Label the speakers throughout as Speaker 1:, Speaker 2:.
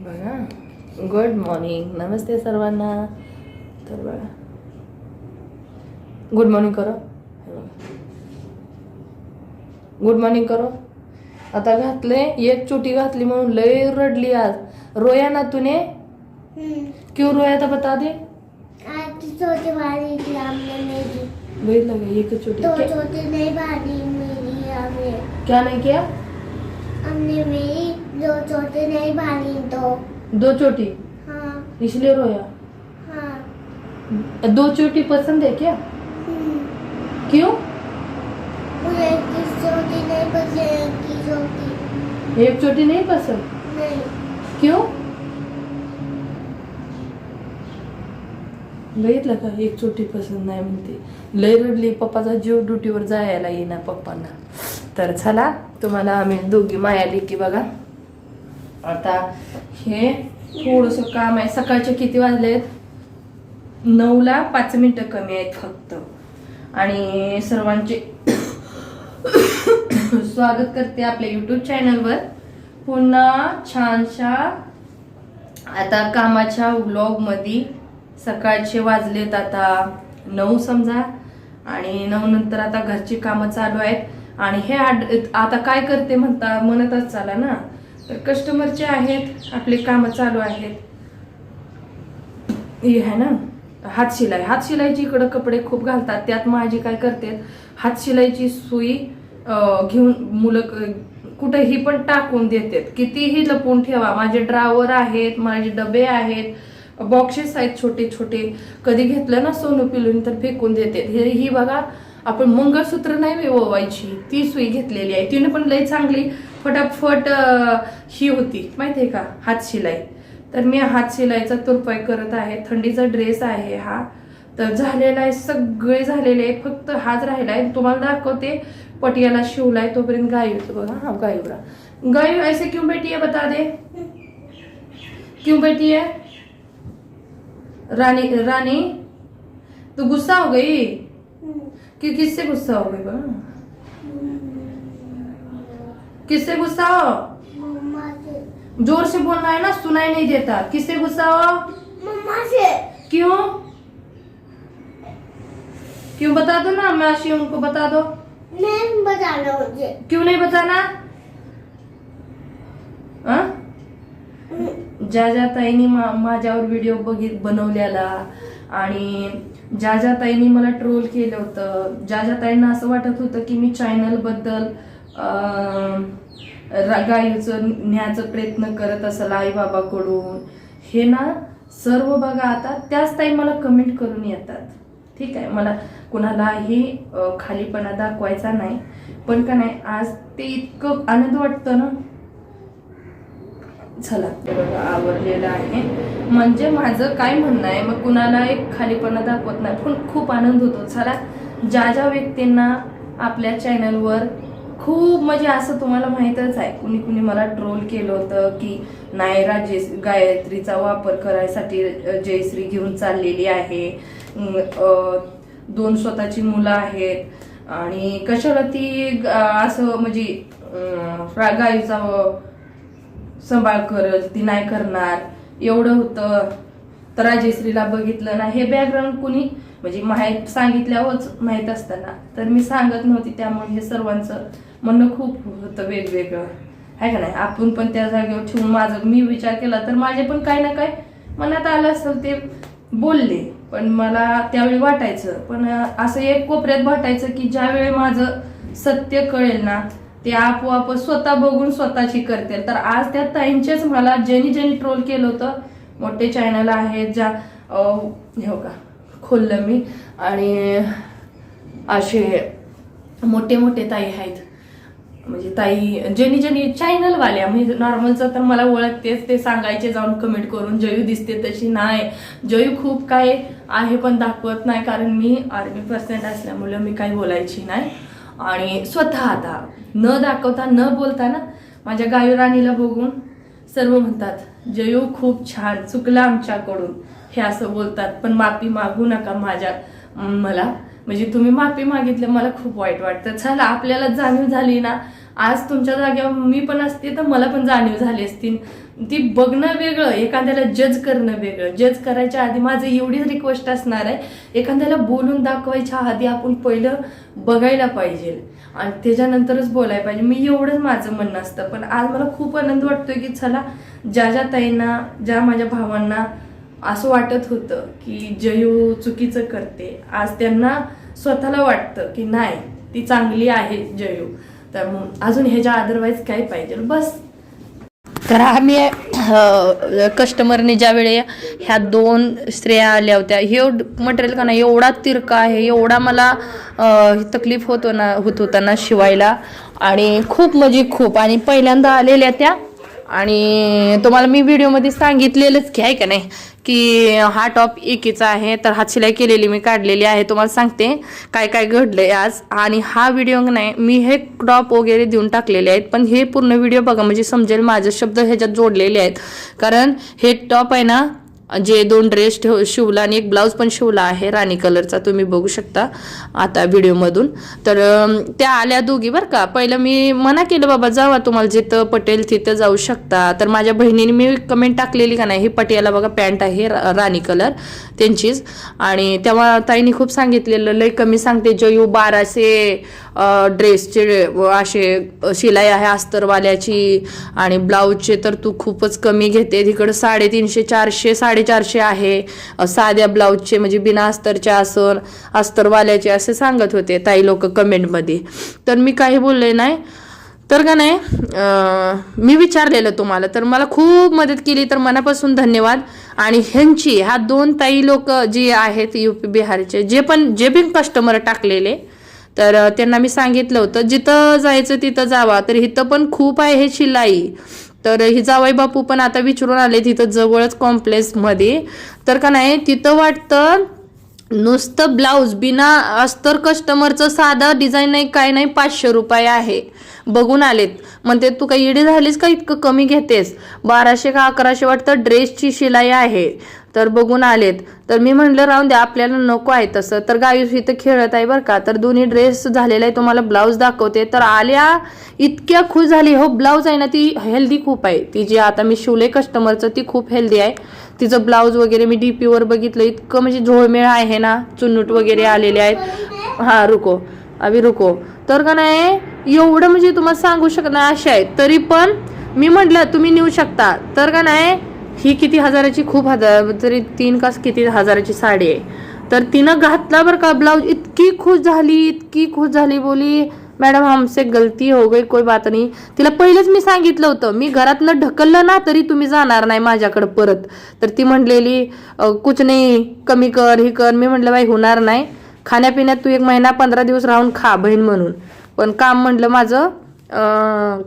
Speaker 1: बघा. Good morning नमस्ते सर्वांना. तर बघा. गुड मॉर्निंग करो. गुड मॉर्निंग करो. आता घातले एक चोटी घातली म्हणून लय रडली आज. रोया ना तूने?
Speaker 2: हम्म,
Speaker 1: क्यों रोया था बता दे.
Speaker 2: आज छोटी वाली थी हमने मेरी
Speaker 1: बघितलं का? एक चोटी.
Speaker 2: दो
Speaker 1: क्या,
Speaker 2: छोटी नहीं वाली मेरी हमने
Speaker 1: क्या नहीं किया?
Speaker 2: हमने मेरी दो छोटी नहीं वाली तो।
Speaker 1: दो चोटी?
Speaker 2: हाँ।
Speaker 1: इसलिए रोया?
Speaker 2: हाँ।
Speaker 1: दो चोटी पसंद है क्या? क्यों?
Speaker 2: मुझे किस छोटी नहीं पसंद की छोटी
Speaker 1: एक चोटी नहीं पसंद?
Speaker 2: नहीं।
Speaker 1: क्यों? बघितलं का एक चोटी पसंत नाही म्हणते. लय रडली पप्पाचा जीव ड्युटीवर जायला येईना पप्पांना. तर चला तुम्हाला आम्ही दोघी मायाली की बघा. आता हे थोडस काम आहे. सकाळचे किती वाजलेत? नऊला पाच मिनिटं कमी आहेत फक्त. आणि सर्वांचे स्वागत करते आपल्या युट्यूब चॅनलवर पुन्हा छानशा आता कामाच्या ब्लॉगमध्ये सकाळचे वाजलेत आता नऊ समजा. आणि नऊ नंतर आता घरची कामं चालू आहेत. आणि हे आता काय करते म्हणता म्हणतच चाला ना. तर कस्टमरचे आहेत आपले कामं चालू आहेत. हे आहे ना? हात शिलाई. हात शिलाईची इकडं कपडे खूप घालतात. त्यात माझी काय करते हात शिलाईची सुई घेऊन मुलं कुठेही पण टाकून देतात. कितीही लपून ठेवा. माझे ड्रावर आहेत माझे डबे आहेत बॉक्सेस आहेत छोटे छोटे कधी घेतलं ना सोनू पिलून तर फेकून देते हे ही बघा आपण मंगळसूत्र नाही ओवायची ती सुई घेतलेली आहे. तिने पण लई चांगली फटाफट ही होती. माहिती आहे का? हात शिलाई. तर मी हात शिलाईचा तुरपाय करत आहे. थंडीचा ड्रेस आहे हा. तर झालेला आहे सगळे झालेले आहे. फक्त हाच राहिला आहे. तुम्हाला दाखवते पटियाला शिवलाय तोपर्यंत गाय होतं बघा. हा गायूरा गायू ऐसे क्यों बेटी है बता दे? क्यों बेटी है रानी रानी तू गुस्सा हो गई? कि किससे गुस्सा हो गई किससे गुस्सा हो? ज़ोर से बोलना है ना सुनाई नहीं देता। किससे गुस्सा हो?
Speaker 2: मम्मा से।
Speaker 1: क्यों? क्यों बता दो ना मैं आशी उनको बता दो।
Speaker 2: नहीं बताना मुझे।
Speaker 1: क्यों नहीं बताना? हाँ?
Speaker 2: हम्म,
Speaker 1: ज्या ताईंनी मा- माझ्यावर व्हिडिओ बघित बनवलेला आणि ज्या ज्या ताईंनी मला ट्रोल केलं होतं ज्या ज्या ताईंना असं वाटत होतं की मी चॅनलबद्दल बद्दल न्यायचा प्रयत्न करत असेल आई बाबाकडून हे ना सर्व बघा आता त्याच ताई मला कमेंट करून येतात. ठीक आहे मला कुणालाही खालीपणा दाखवायचा नाही. पण का नाही आज ते इतकं आनंद वाटतं ना. चला. बघा आवरलेलं आहे. म्हणजे माझं काय म्हणणं आहे मग कुणाला एक खालीपणा दाखवत नाही पण खूप आनंद होतो. चला ज्या ज्या व्यक्तींना आपल्या चॅनलवर खूप म्हणजे असं तुम्हाला माहीतच आहे कुणी कुणी मला ट्रोल केलं होतं की नाही राजेश गायत्रीचा वापर करायसाठी जयश्री घेऊन चाललेली आहे. दोन स्वतःची मुलं आहेत. आणि कशाला ती असं म्हणजे गायचा सांभाळ करल ती नाही करणार. एवढं होतं. तर राजेश्रीला बघितलं ना हे बॅकग्राऊंड कुणी? म्हणजे माहीत सांगितल्यावरच माहीत असताना. तर मी सांगत नव्हती त्यामुळे हे सर्वांचं म्हणणं खूप होतं वेगवेगळं. आहे का नाही? आपण पण त्या जागेवर ठेवून माझं मी विचार केला तर माझे पण काय ना काय मनात आलं असेल ते बोलले. पण मला त्यावेळी वाटायचं. पण असं एक कोपऱ्यात वाटायचं की ज्यावेळी माझं सत्य कळेल ना ते आपोआप स्वतः बघून स्वतःची करतील. तर आज त्या ताईंचेच मला ज्यांनी ज्यांनी ट्रोल केलं होतं मोठे चॅनल आहेत ज्या हो का खोललं मी. आणि असे मोठे मोठे ताई आहेत. म्हणजे ताई ज्यांनी ज्यांनी चॅनलवाल्या म्हणजे नॉर्मलचं तर मला ओळखतेच ते सांगायचे जाऊन कमेंट करून जयू दिसते तशी नाही. जयू खूप काय आहे पण दाखवत नाही कारण मी आर्मी पर्सेंट असल्यामुळे मी काही बोलायची नाही. आणि स्वतः आता न दाखवता न बोलता ना माझ्या गायू राणीला बघून सर्व म्हणतात जयू खूप छान चुकलं आमच्याकडून. हे असं बोलतात पण माफी मागू नका माझ्या मला. म्हणजे तुम्ही माफी मागितलं मला खूप वाईट वाटतं. चला आपल्याला जाणीव झाली ना. आज तुमच्या जागेवर मी पण असते तर मला पण जाणीव झाली असती. ती बघणं वेगळं एखाद्याला जज करणं वेगळं. जज करायच्या आधी माझं एवढीच रिक्वेस्ट असणार आहे एखाद्याला बोलून दाखवायच्या आधी आपण पहिलं बघायला पाहिजे. आणि त्याच्यानंतरच बोलायला पाहिजे. मी एवढंच माझं म्हणणं असतं. पण आज मला खूप आनंद वाटतोय की चला ज्या ज्या ताईंना ज्या माझ्या भावांना असं वाटत होतं की जयू चुकीचं करते. आज त्यांना स्वतःला वाटतं की नाही ती चांगली आहे जयू. तर मग अजून ह्याच्या अदरवाईज काय पाहिजे. बस. तर आम्ही कस्टमरने ज्या वेळे ह्या दोन स्त्रिया आल्या होत्या हे मटेरियल का नाही एवढा तिरका आहे एवढा मला तकलीफ होतो ना होत होता ना शिवायला. आणि खूप म्हणजे खूप. आणि पहिल्यांदा आलेल्या त्या आणि तुम्हाला मी व्हिडिओमध्ये सांगितलेलंच की आहे का नाही की हा टॉप एकीचा आहे तर हात शिलाई केलेली मी काढलेली आहे. तुम्हाला सांगते काय काय घडलंय आज. आणि हा व्हिडिओ नाही मी हे टॉप वगैरे देऊन टाकलेले आहेत पण हे पूर्ण व्हिडिओ बघा म्हणजे समजेल माझे शब्द ह्याच्यात जोडलेले आहेत. कारण हे टॉप आहे ना जे दोन ड्रेस ठेव शिवला आणि एक ब्लाऊज पण शिवला आहे राणी कलरचा तुम्ही बघू शकता आता व्हिडिओमधून तर त्या आल्या दोघी बरं का. पहिलं मी मना केलं बाबा जावा तुम्हाला जिथं पटेल तिथं जाऊ शकता. तर माझ्या बहिणीने मी कमेंट टाकलेली का नाही ही पटियाला बघा पॅन्ट आहे राणी कलर त्यांचीच. आणि तेव्हा ताईने खूप सांगितलेलं लय कमी सांगते जयू बाराशे ड्रेसचे असे शिलाई आहे अस्तरवाल्याची आणि ब्लाऊजचे तर तू खूपच कमी घेते. तिकडं साडेतीनशे चारशे साडेचारशे आहे. साध्या ब्लाऊजचे म्हणजे बिना अस्तरच्या असन अस्तरवाल्याचे असे सांगत होते ताई लोक कमेंटमध्ये. तर मी काही बोलले नाही. तर का नाही मी विचारलेलं तुम्हाला तर मला खूप मदत केली तर मनापासून धन्यवाद. आणि ह्यांची ह्या दोन ताई लोक जी आहेत यू पी बिहारचे जे पण जे पण कस्टमर टाकलेले तर त्यांना मी सांगितलं होतं जिथं जायचं तिथं जावा. तर इथं पण खूप आहे हे शिलाई. तर ही जावाई बापू पण आता विचारून आले तिथं जवळच कॉम्प्लेक्समध्ये तर का नाही तिथं वाटतं नुसतं ब्लाऊज बिना अस्तर कस्टमरचं साधा डिझाईन नाही काय नाही पाचशे रुपये आहे. बघून आलेत. म्हणते तू काही इडी झालीस का? इतकं कमी घेतेस? बाराशे का अकराशे वाटतं ड्रेसची शिलाई आहे. तर बघून आलेत. तर मी म्हणलं राहून द्या आपल्याला नको आहे तसं. तर गाई इथं खेळत आहे बरं का. तर दोन्ही ड्रेस झालेला आहे तुम्हाला ब्लाऊज दाखवते. तर आल्या इतक्या खुश झाली. हो ब्लाऊज आहे ना ती हेल्दी खूप आहे. ती जी आता मी शिवले कस्टमरचं ती खूप हेल्दी आहे. तिचं ब्लाऊज वगैरे मी डी पीवर बघितलं. इतकं म्हणजे झोळमेळ आहे ना चुन्नूट वगैरे आलेले आहेत. हा रुको. अभि रुको. तर का नाही एवढं म्हणजे तुम्हाला सांगू शकणार असे अशा आहेत. तरी पण मी म्हटलं तुम्ही नेऊ शकता. तर का नाही ही किती हजाराची? खूप हजार तरी तीन का किती हजाराची साडी आहे. तर तिनं घातला बरं का ब्लाऊज इतकी खुश झाली इतकी खुश झाली बोली मॅडम हमसे गलती हो गई कोई बात नाही. तिला पहिलेच मी सांगितलं होतं मी घरातनं ढकललं ना तरी तुम्ही जाणार नाही माझ्याकडे परत. तर ती म्हणलेली कुछ नाही कमी कर ही कर. मी म्हटलं बाई होणार नाही. खाण्यापिण्यात तू एक महिना पंधरा दिवस राहून खा बहीण म्हणून. पण काम म्हटलं माझं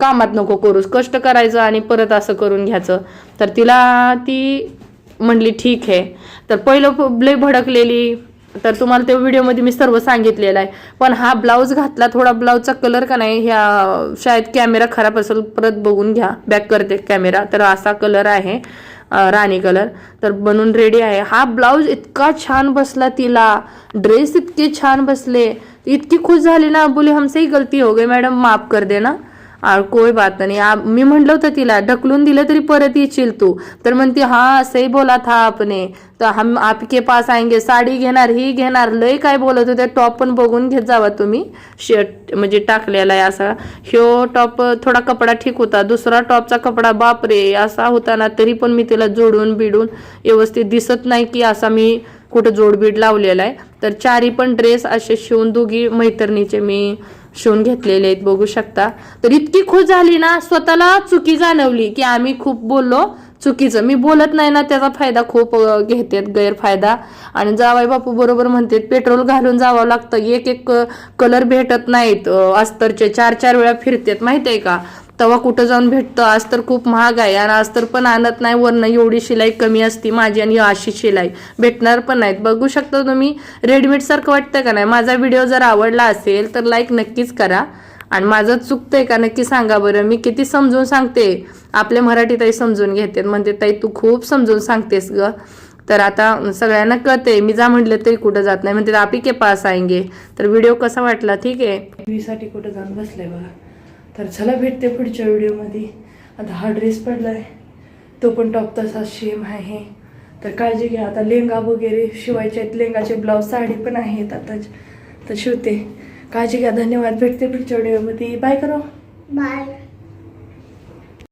Speaker 1: कामात नको करूस. कष्ट करायचं आणि परत असं करून घ्यायचं. तर तिला ती म्हणली ठीक आहे. तर पहिलं लय भडकलेली. तर तुम्हाला त्या व्हिडिओमध्ये मी सर्व सांगितलेलं आहे. पण हा ब्लाऊज घातला थोडा ब्लाऊजचा कलर का नाही ह्या शाळेत कॅमेरा खराब असेल परत बघून घ्या. बॅक करते कॅमेरा. तर असा कलर आहे. राणी कलर. तर बनून रेडी आहे. हा ब्लाऊज इतका छान बसला तिला. ड्रेस इतके छान बसले. इतकी खुश झाली ना बोली हमसे ही गलती हो गई मॅडम माफ कर देना. कोई बात नाही. मी म्हटलं होतं तिला ढकलून दिलं तरी परत येशील तू. तर म्हणते हा सही बोला था आपने. तर हम आपके पास आएंगे. साडी घेणार ही घेणार. लय काय बोलत होते टॉप पण बघून घेत जावा तुम्ही. शर्ट म्हणजे टाकलेला आहे असा. ह्यो टॉप थोडा कपडा ठीक होता. दुसरा टॉपचा कपडा बापरे असा होता ना तरी पण मी तिला जोडून बिडून व्यवस्थित दिसत नाही की असा मी कुठं जोडबीड लावलेला आहे. तर चारी पण ड्रेस असे शिवून दोघी मैत्रिणीचे मी शिवून घेतलेले आहेत बघू शकता. तर इतकी खुश झाली ना स्वतःला चुकी जाणवली की आम्ही खूप बोललो. चुकीचं. मी बोलत नाही ना त्याचा फायदा खूप घेतात गैरफायदा. आणि जावाई बापू बरोबर म्हणतात पेट्रोल घालून जावं लागतं. एक एक कलर भेटत नाहीत अस्तरचे चार चार वेळा फिरतात माहिती आहे का? तेव्हा कुठं जाऊन भेटतं? आज तर खूप महाग आहे आणि आज तर पण आणत नाही वरनं एवढी शिलाई कमी असती माझी आणि अशी शिलाई. भेटणार पण नाहीत. बघू शकता तुम्ही रेडीमेड सारखं वाटतं का नाही? माझा व्हिडिओ जर आवडला असेल तर लाईक नक्कीच करा. आणि माझं चुकतंय का नक्की सांगा बरं. मी किती समजून सांगते? आपल्या ताई समजून घेते म्हणते ताई तू खूप समजून सांगतेस ग. तर आता सगळ्यांना कळते मी जा म्हटलं तरी कुठं जात नाही. म्हणते आपी के पास आएंगे. तर व्हिडिओ कसा वाटला? ठीक आहे. साठी कुठं जाऊन बसलाय बघा. तर चला भेटते पुढच्या व्हिडिओमध्ये. आता हा ड्रेस पडला आहे तो पण टॉप तसा सेम आहे. तर काळजी घ्या. आता लेंगा वगैरे शिवायचे आहेत. लेंगाचे ब्लाऊज साडी पण आहेत आता. तर शिवते. काळजी घ्या. धन्यवाद. भेटते पुढच्या व्हिडिओमध्ये. बाय करो.
Speaker 2: बाय